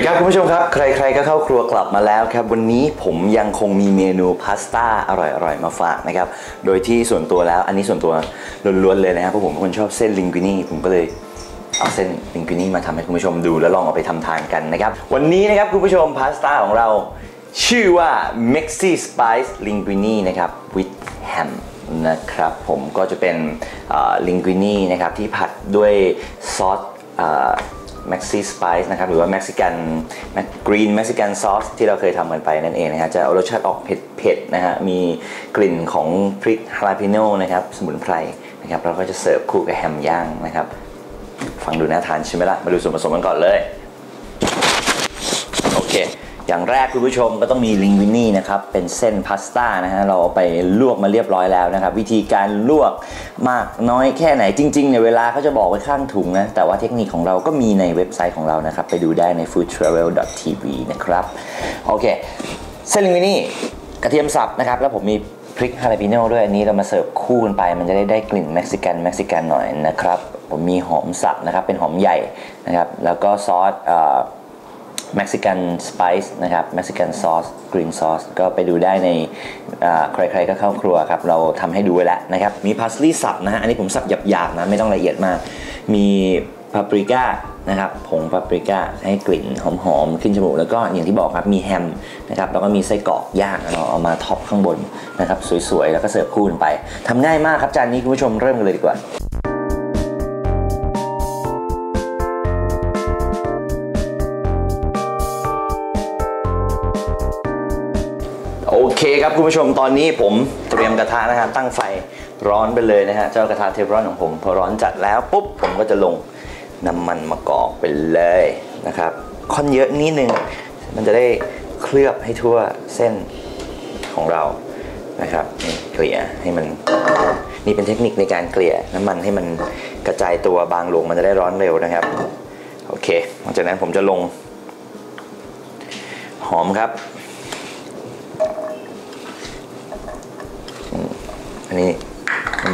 ดีครับคุณผู้ชมครับ ใครๆก็เข้าครัวกลับมาแล้วครับ วันนี้ผมยังคงมีเมนูพาสต้าอร่อยๆ มาฝากนะครับ โดยที่ส่วนตัวแล้วอันนี้ส่วนตัวล้วนๆเลยนะครับเพราะผมเป็นคนชอบเส้นลิงกุินี่ผมก็เลยเอาเส้นลิงกุินี่มาทำให้คุณผู้ชมดูแล้วลองเอาไปทำทานกันนะครับ วันนี้นะครับคุณผู้ชมพาสต้าของเรา ชื่อว่า Mexi Spice Linguine นะครับ with ham นะครับผมก็จะเป็นลิงกุนี่นะครับที่ผัดด้วยซอส แม็กซี่สไปซ์นะครับหรือว่าแม็กซิกันกรีนแม็กซิกันซอสที่เราเคยทำกันไปนั่นเองนะฮะจะเอารสชาติออกเผ็ดๆนะฮะมีกลิ่นของพริกฮาลาปิโน่นะครับสมุนไพรนะครับเราก็จะเสิร์ฟคู่กับแฮมย่างนะครับฟังดูน่าทานใช่ไหมละ่ะมาดูส่วนผสมกันก่อนเลยโอเค อย่างแรกคุณผู้ชมก็ต้องมีลิงวินี่นะครับเป็นเส้นพาสต้านะฮะเราเอาไปลวกมาเรียบร้อยแล้วนะครับ วิธีการลวกมากน้อยแค่ไหนจริงๆเนี่ยเวลาเขาจะบอกไว้ข้างถุงนะแต่ว่าเทคนิคของเราก็มีในเว็บไซต์ของเรานะครับ ไปดูได้ใน foodtravel.tv นะครับ โอเค เส้นลิงวินี่กระเทียมสับนะครับ แล้วผมมีพริกฮาลาปิโน่ด้วยอันนี้เรามาเสิร์ฟคู่กันไป มันจะได้ได้กลิ่นเม็กซิกันเม็กซิกันหน่อยนะครับ ผมมีหอมสับนะครับเป็นหอมใหญ่นะครับ แล้วก็ซอส เม็กซิกันสไปซ์นะครับเม็กซิกันซอสกรีนซอสก็ไปดูได้ในใครๆก็เข้าครัวครับ เราทำให้ดูไว้แล้วนะครับ มีพาสลีย์สับนะฮะ อันนี้ผมสับหยาบๆนะ ไม่ต้องละเอียดมาก มีปาปริก้านะครับ ผงปาปริก้าให้กลิ่นหอมๆ ขึ้นจมูก แล้วก็อย่างที่บอกครับ มีแฮมนะครับ แล้วก็มีไส้กรอกย่างเราเอามาท็อปข้างบนนะครับ สวยๆ แล้วก็เสิร์ฟคู่กันไป ทำง่ายมากครับจานนี้คุณผู้ชมเริ่มกันเลยดีกว่า ครับคุณผู้ชมตอนนี้ผมเตรียมกระทะนะฮะตั้งไฟร้อนไปเลยนะฮะเจ้ากระทะเทฟลอนของผมพอร้อนจัดแล้วปุ๊บผมก็จะลงน้ำมันมะกอกไปเลยนะครับค่อนเยอะนิดนึงมันจะได้เคลือบให้ทั่วเส้นของเรานะครับเกลี่ยให้มันนี่เป็นเทคนิคในการเกลี่ยน้ำมันให้มันกระจายตัวบางลงมันจะได้ร้อนเร็วนะครับโอเคหลังจากนั้นผมจะลงหอมครับ อันนี้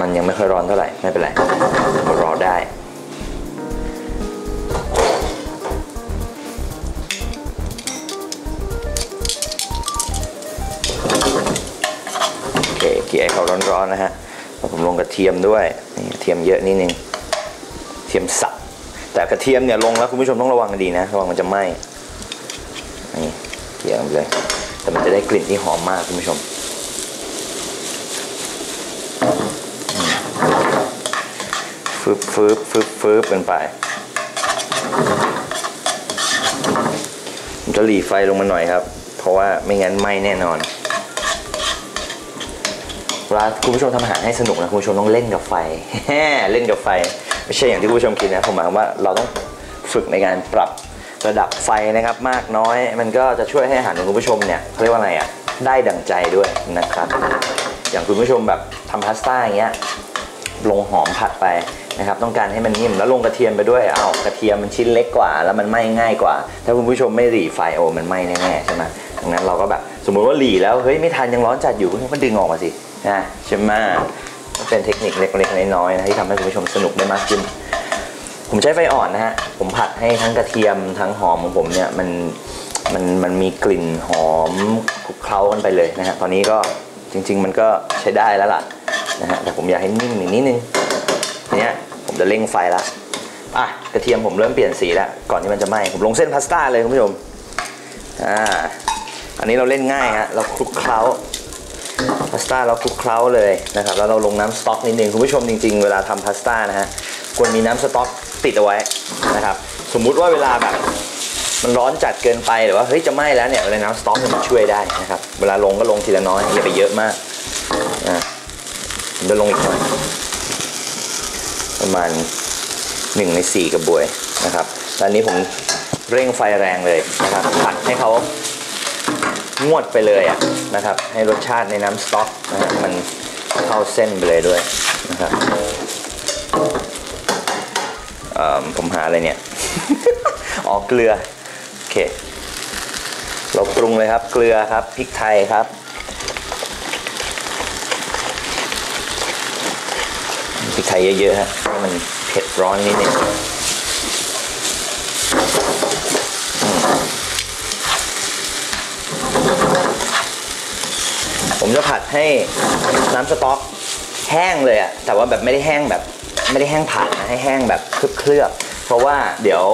มันยังไม่ค่อยร้อนเท่าไหร่ ไม่เป็นไรรอได้ โอเคเกี่ยเขาร้อนๆนะฮะผมลงกระเทียมด้วยนี่กระเทียมเยอะนิดนึงเทียมสับแต่กระเทียมเนี่ยลงแล้วคุณผู้ชมต้องระวังดีนะระวังมันจะไหม้นี่เกี่ยไปเลยแต่มันจะได้กลิ่นที่หอมมากคุณผู้ชม ฟึบฟึบฟึบฟึบเป็นไปผมจะหลีไฟลงมาหน่อยครับ เพราะว่าไม่งั้นไหม้แน่นอนเวลาคุณผู้ชมทำอาหารให้สนุกนะคุณผู้ชมต้องเล่นกับไฟเล่นกับไฟ ไม่ใช่อย่างที่คุณผู้ชมคิดนะผมหมายว่าเราต้องฝึกในการปรับระดับไฟนะครับ มากน้อย มันก็จะช่วยให้อาหารของคุณผู้ชมเนี่ยเขาเรียกว่าอะไงอะได้ดั่งใจด้วยนะครับ อย่างคุณผู้ชมแบบทำพาสต้าอย่างเงี้ย ลงหอมผัดไปนะครับต้องการให้มันนิ่มแล้วลงกระเทียมไปด้วยเอากระเทียมมันชิ้นเล็กกว่า แล้วมันไหม้ง่ายกว่า ถ้าคุณผู้ชมไม่หลีไฟโอ้มันไหม้แน่ๆใช่ไหมดังนั้นเราก็แบบสมมุติว่าหลีแล้วเฮ้ยไม่ทันยังร้อนจัดอยู่ก็ดึงออกมาสินะใช่ไหมเป็นเทคนิคเล็กๆน้อยๆนะที่ทำให้คุณผู้ชมสนุกได้มากขึ้น ผมใช้ไฟอ่อนนะฮะผมผัดให้ทั้งกระเทียมทั้งหอมของผมเนี่ยมันมันมันมีกลิ่นหอมคลุกเคล้ากันไปเลยนะฮะตอนนี้ก็จริง ๆ มันก็ใช้ได้แล้วล่ะ นะฮะแต่ผมอยากให้นิ่มอีกนิดนึงเนี้ยผมจะเร่งไฟละอะกระเทียมผมเริ่มเปลี่ยนสีแล้วก่อนที่มันจะไหม้ผมลงเส้นพาสต้าเลยคุณผู้ชมอ่าอันนี้เราเล่นง่ายฮะเราคลุกเคล้าพาสต้าเราคลุกเคล้าเลยนะครับแล้วเราลงน้ำสต๊อกนิดนึงคุณผู้ชมจริง ๆ เวลาทำพาสต้านะฮะควรมีน้ำสต๊อกติดเอาไว้นะครับสมมุติว่าเวลาแบบมันร้อนจัดเกินไปหรือว่าเฮ้ยจะไหม้แล้วเนี่ยเวลาน้ำสต๊อกมันช่วยได้นะครับเวลาลงก็ลงทีละน้อยอย่าไปเยอะมากอ่า ผมจะลงอีกหน่อยประมาณ1ใน4กระบวยนะครับตอนนี้ผมเร่งไฟแรงเลยนะครับผัดให้เขางวดไปเลยอะนะครับ ให้รสชาติในน้ำสต๊อกนะฮะมันเข้าเส้นไปเลยด้วยนะครับผมหาอะไรเนี่ย ออกเกลือ โอเค เราปรุงเลยครับ เกลือครับ พริกไทยครับ ช้เยอะๆฮะให้มันเผ็ดร้อนนิดนึงผมจะผัดให้น้ำสต๊อกแห้งเลยอะแต่ว่าแบบไม่ได้แห้งแบบไม่ได้แห้งผัดนะให้แห้งแบบเคลือบเพราะว่าเดี๋ยว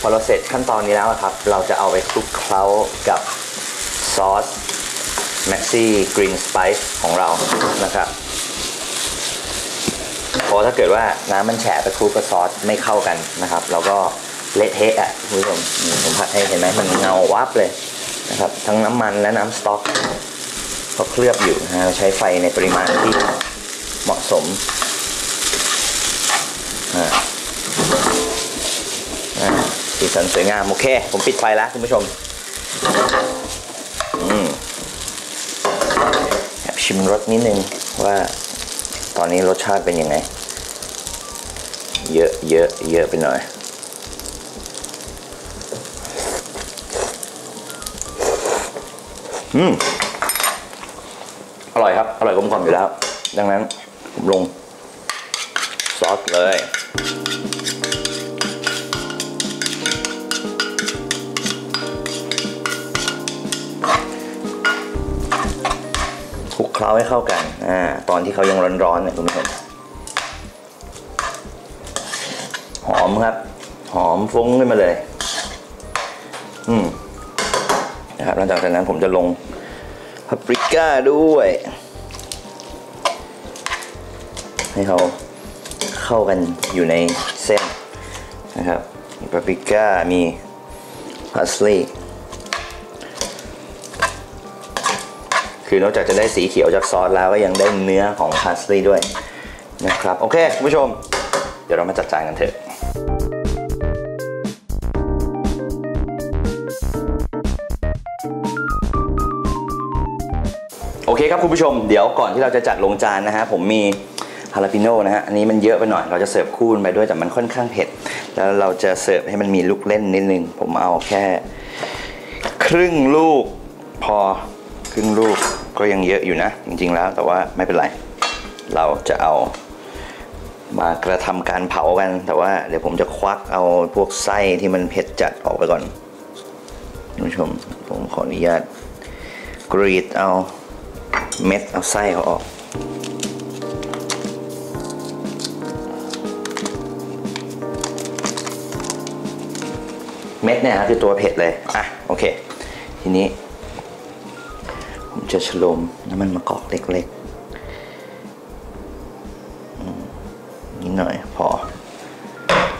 พอเราเสร็จขั้นตอนนี้แล้วครับ เราจะเอาไปคลุกเคล้ากับซอสแม็กซี่กรีนสไปซ์ของเรานะครับ เพราะถ้าเกิดว่าน้ำมันแฉะไปคลุกกับซอสไม่เข้ากันนะครับ เราก็เละเทะอะคุณผู้ชมผมผัดให้เห็นไหมมันเงาวับเลยนะครับ ทั้งน้ำมันและน้ำสต๊อกก็เคลือบอยู่นะฮะใช้ไฟในปริมาณที่เหมาะสมอ่าอ่าสีสันสวยงามโอเค ผมปิดไฟแล้วคุณผู้ชมอืมแอบชิมรสนิดนึงว่าตอนนี้รสชาติเป็นยังไง เยอะเยอะเยอะไปหน่อยอืมอร่อยครับ อร่อยกลมกล่อมอยู่แล้ว ดังนั้นผมลง ซอสเลยคลุกเคล้าให้เข้ากัน อ่า ตอนที่เขายังร้อนๆเนี่ยคุณผู้ชม หอม ครับ หอมฟุ้งขึ้นมาเลย อืมนะครับหลังจากนั้นผมจะลงพาปริก้าด้วย ให้เขาเข้ากันอยู่ในเส้นนะครับมีปาปริก้ามีพาสลีย์คือนอกจากจะได้สีเขียวจากซอสแล้วก็ยังได้เนื้อของพาสลีย์ด้วยนะครับ โอเค คุณผู้ชม เดี๋ยวเรามาจัดจานกันเถอะ โอเคครับคุณผู้ชมเดี๋ยวก่อนที่เราจะจัดลงจานนะฮะผมมีฮาลาปิโน่นะฮะอันนี้มันเยอะไปหน่อย เราจะเสิร์ฟคู่ไปด้วยแต่มันค่อนข้างเผ็ด แล้วเราจะเสิร์ฟให้มันมีลูกเล่นนิดนึง ผมเอาแค่ ครึ่งลูกพอครึ่งลูกก็ยังเยอะอยู่นะ จริง ๆ แล้วแต่ว่าไม่เป็นไร เราจะเอามากระทำการเผากัน แต่ว่าเดี๋ยวผมจะควักเอาพวกไส้ที่มันเผ็ดจัดออกไปก่อนคุณผู้ชมผมขออนุญาตกรีดเอา เม็ดเอาไส้เขาออก เม็ดเนี่ยคือตัวเผ็ดเลย อะ โอเค ทีนี้ ผมจะฉลมน้ำมันมะกอกเล็กๆนิดหน่อยพอ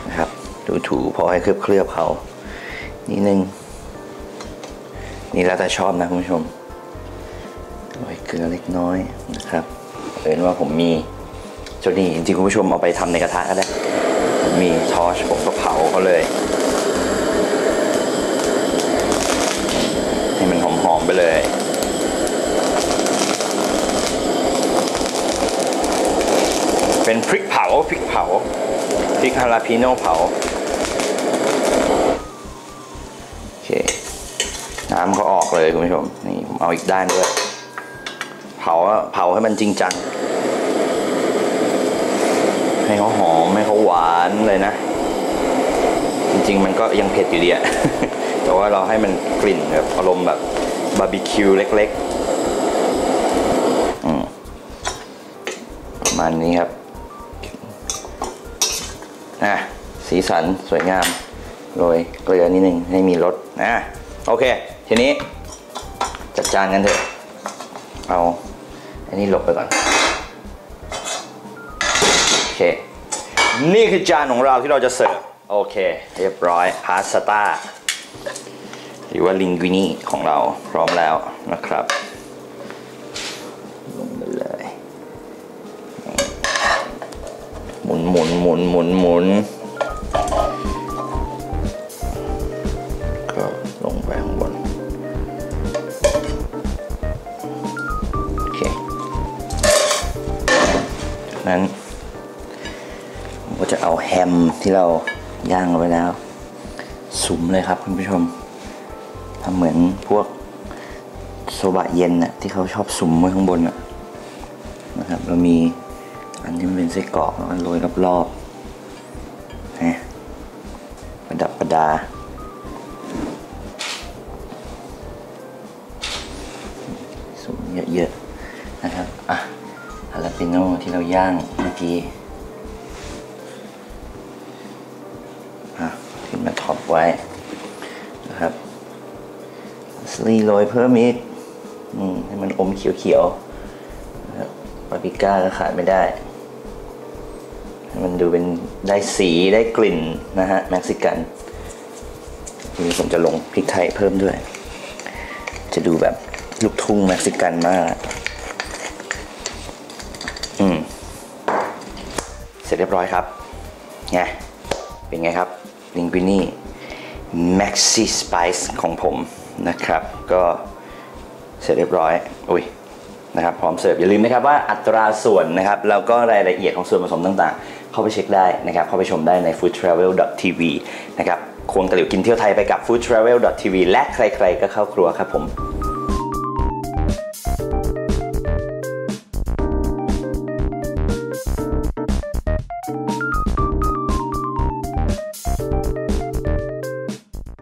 นะครับ ดูถูพอให้เคลือบเคลือบๆเขานิดนึง นี่แล้วแต่ชอบนะคุณผู้ชม โรยเกลือเล็กน้อยนะครับเห็นว่าผมมีเจ้านี่จริงๆคุณผู้ชมเอาไปทำในกระทะก็ได้ผมมีทอชผมก็เผาเขาเลย ให้มันหอมๆไปเลยเป็นพริกเผาพริกเผาพริกฮาลาปิโน่เผาโอเคน้ำเขาออกเลยคุณผู้ชมนี่ผมเอาอีกด้านด้วยาเผาให้มันจริงจัง ให้เขาหอมให้เขาหวานเลยนะ จริงๆมันก็ยังเผ็ดอยู่ดีอะแต่ว่าเราให้มันกลิ่นแบบอารมณ์แบบบาร์บีคิวเล็กๆอืมประมาณนี้ครับอะสีสันสวยงามโรยเกลือนิดนึงให้มีรสนะโอเค ทีนี้จัดจานกันเถอะเอา อันนี้หลบไปก่อน โอเค นี่คือจานของเราที่เราจะเสิร์ฟ โอเค เรียบร้อย พาสต้า หรือว่าลิงกุนีของเราพร้อมแล้วนะครับ ลงไปเลย หมุนหมุนหมุนหมุนหมุน เราย่างเอาไว้แล้ว สุมเลยครับคุณผู้ชมทำเหมือนพวกโซบะเย็นน่ะที่เขาชอบสุมไว้ข้างบนน่ะนะครับเรามีอันที่มันเป็นไส้กรอกแล้วก็โรยรอบๆนะประดับประดาสุมเยอะๆนะครับอะ阿拉 بين โน่ที่เราย่างเมื่อกี้ ท็อปไว้นะครับสลีโรยเพิ่มอีกอืมให้มันอมเขียวๆนะครับปาปริก้าก็ขาดไม่ได้ให้มันดูเป็นได้สีได้กลิ่นนะฮะเม็กซิกันทีนี้ผมจะลงพริกไทยเพิ่มด้วย จะดูแบบลูกทุ่งเม็กซิกันมาก อืม เสร็จเรียบร้อยครับไงเป็นไงครับ ลิงกุนี่ Maxi Spice ของผมนะครับ ก็เสร็จเรียบร้อย อุ้ยนะครับพร้อมเสิร์ฟอย่าลืมนะครับว่าอัตราส่วนนะครับแล้วก็รายละเอียดของส่วนผสมต่างๆ เข้าไปเช็คได้นะครับ เข้าไปชมได้ใน foodtravel.tv นะครับควงตะหลิวกินเที่ยวไทยไปกับ foodtravel.tv และใครๆก็เข้าครัวครับผม